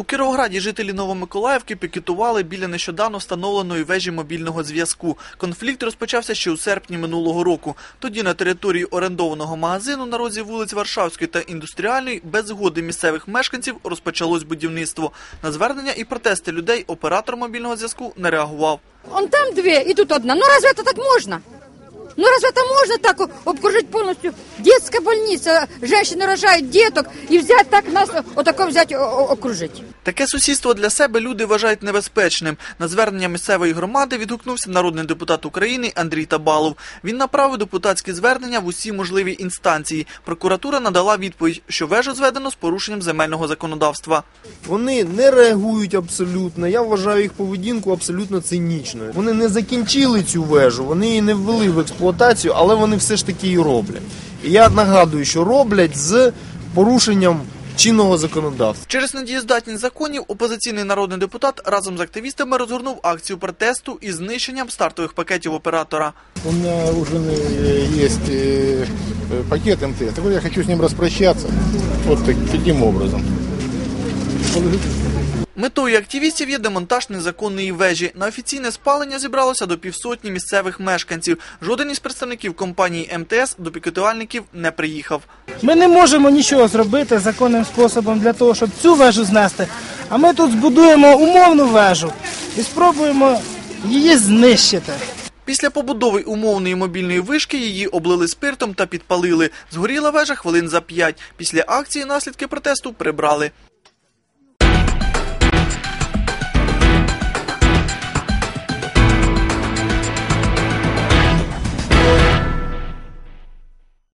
У Кіровограді жителі Новомиколаївки пікетували біля нещодавно встановленої вежі мобільного зв'язку. Конфлікт розпочався ще у серпні минулого року. Тоді на території орендованого магазину на розі вулиць Варшавської та індустріальної без згоди місцевих мешканців розпочалось будівництво. На звернення і протести людей оператор мобільного зв'язку не реагував. Он там две, и тут одна. Ну разве это так можно? Ну разве это можно так обкружить полностью? Детская больница, женщины рожают деток, и взять так нас, вот такое взять, окружить. Таке сусідство для себе люди вважають небезпечним. На звернення місцевої громади відгукнувся народний депутат України Андрій Табалов. Він направив депутатське звернення в усі можливі інстанції. Прокуратура надала відповідь, що вежу зведено з порушенням земельного законодавства. Вони не реагують абсолютно. Я вважаю їх поведінку абсолютно цинічною. Вони не закінчили цю вежу, вони її не ввели в експлуатацію, але вони все ж таки її роблять. І я нагадую, що роблять з порушенням чинного законодавства. Через недієздатність законів опозиційний народний депутат разом з активістами розгорнув акцію протесту із знищенням стартових пакетів оператора. У меня уже э, есть э, э, пакет МТС. Так вот я хочу с ним распрощаться. Вот так- таким образом. Метою активістів є демонтаж незаконної вежі. На офіційне спалення зібралося до півсотні місцевих мешканців. Жоден із представників компанії МТС до пікетувальників не приїхав. Ми не можемо нічого зробити законним способом для того, щоб цю вежу знести. А ми тут збудуємо умовну вежу і спробуємо її знищити. Після побудови умовної мобільної вишки її облили спиртом та підпалили. Згоріла вежа хвилин за п'ять. Після акції наслідки протесту прибрали.